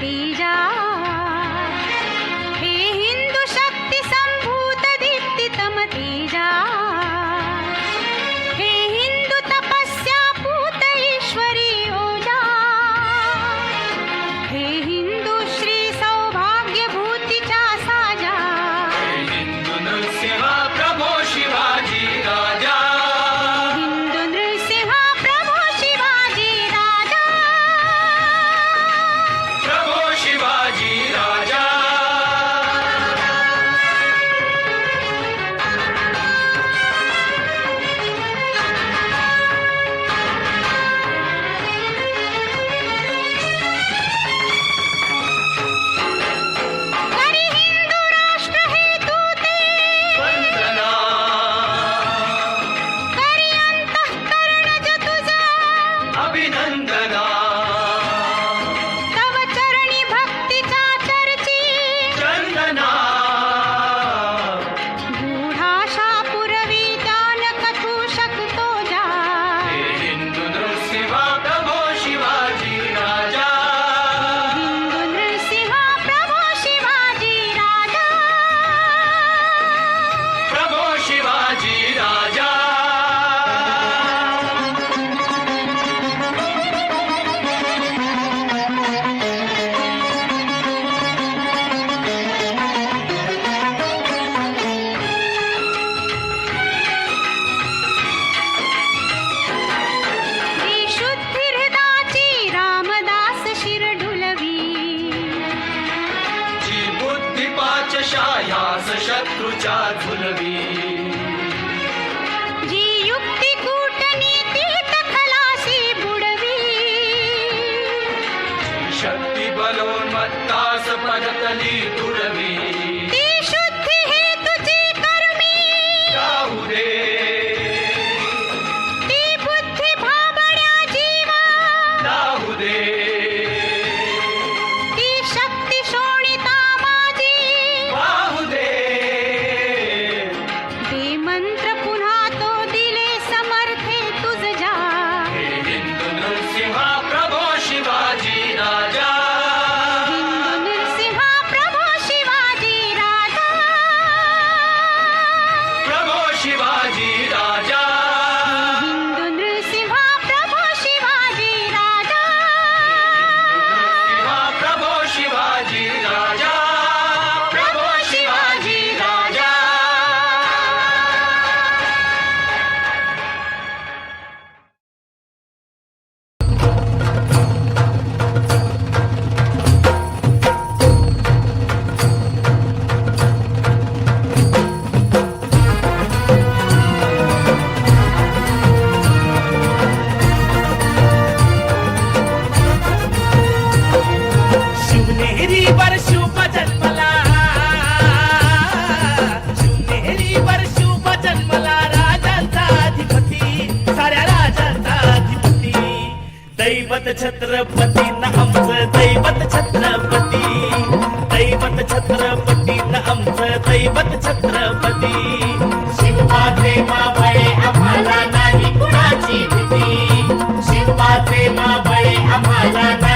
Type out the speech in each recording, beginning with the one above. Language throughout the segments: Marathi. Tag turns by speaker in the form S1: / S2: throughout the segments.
S1: जाती பல்லவி छत्रपती ना आमचं दैवत छत्रपती. दैवत छत्रपती ना आमचं दैवत छत्रपती. शिवपाचे मावळे आम्हाला नाही कुणाची भीती. शिवपाचे मावळे आम्हाला नाही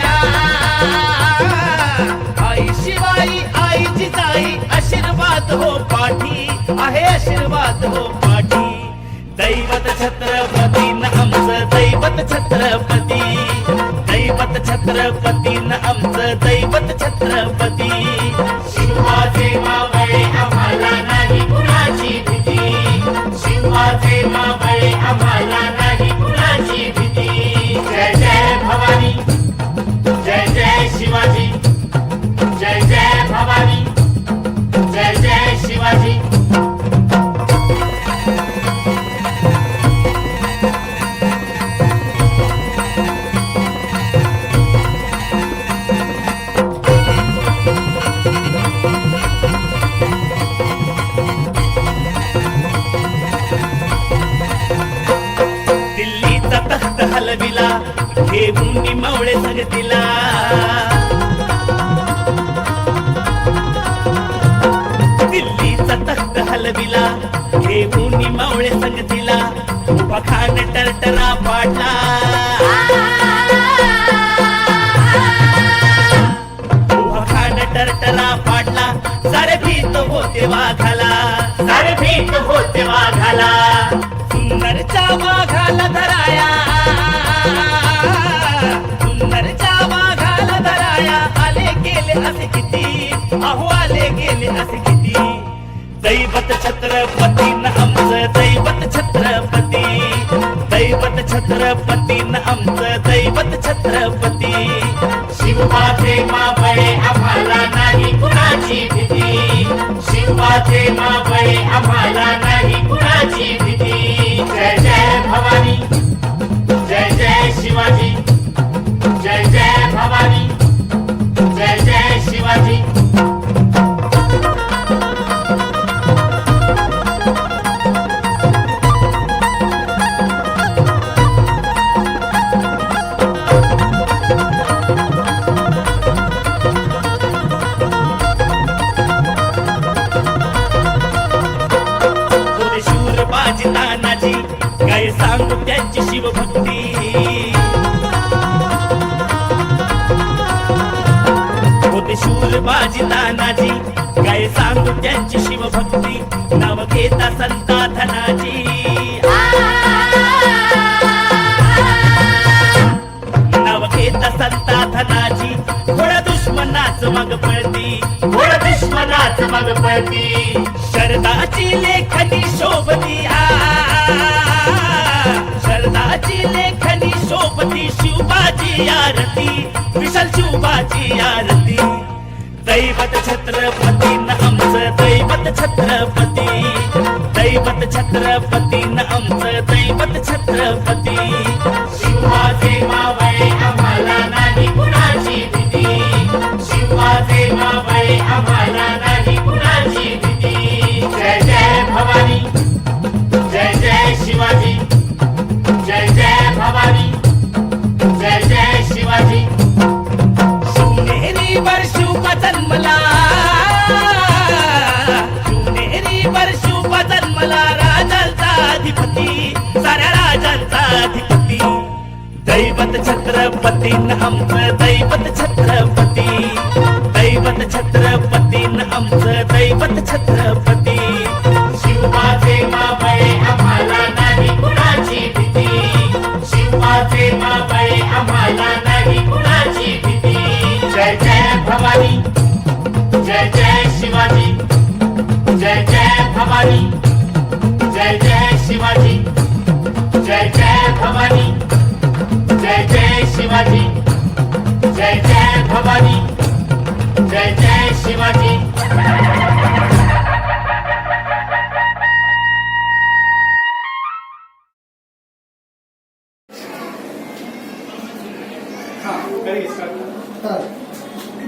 S1: आहे आशीर्वाद हो पाठी. दैवत छत्रपती न आमचं दैवत छत्रपती. दैवत
S2: छत्रपती न आमचं दैवत छत्रपती. शिवाजी बाबा घेऊन मावळे संगतीला. दिल्लीचा तख्त हलविला घेऊन मावळे संगतीला. उभा खान टरटरा पाडला. उभा खान टरटरा पाडला. सारे भीत होते वाघाला. सारे भीत होते वाघाला. असे किती? अहो आले गेले असे किती? दैवत छत्रपती न आमचं दैवत छत्रपती. दैवत छत्रपती न आमचं दैवत छत्रपती. शिवबाचे मावळे आम्हाला नाही कुणाची भीती. शिवबाचे मावळे आम्हाला नाही कुणाची भीती. जय जय भवानी जय जय शिवाजी. बाजी तानाजी. काय सांगू त्यांची शिवभक्ती? नाव घेता संता धनाजी नाव घेता संता धनाजी थोड्या दुश्मनाच मग पळती. थोड्या दुश्मनाच मग पळती. शरदाची लेखनी शोभती शरदाची लेखनी शोभती शिवबाजी आरती. विशाल शिवबाजी आरती. दैवत छत्रपती न आमचं दैवत छत्रपती. दैवत छत्रपती न आमचं दैवत छत्रपती. शिवाजी मावळे దైవత शिवाजी। जय जय भवानी। जय जय शिवाजी।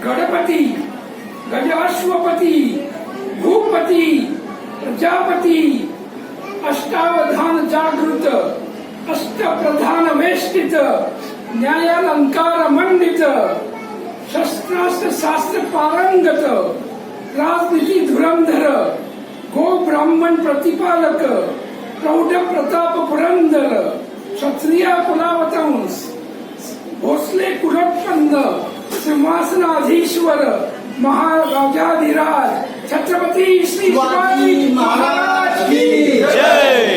S3: गणपती गजाश्वपती भूपती प्रजापती अष्टावधान जागृत अष्टप्रधान वेष्टित न्यायालंकार मंडित शस्त्रास्त्र शास्त्र पारंगत राजनीती धुरंधर गो ब्राह्मण प्रतिपालक प्रौढ प्रताप पुरंदर क्षत्रिय कुलावतंस भोसले कुलोत्पन्न सिंहासनाधीश्वर महाराजाधिराज छत्रपती श्री शिवाजी महाराज की
S2: जय।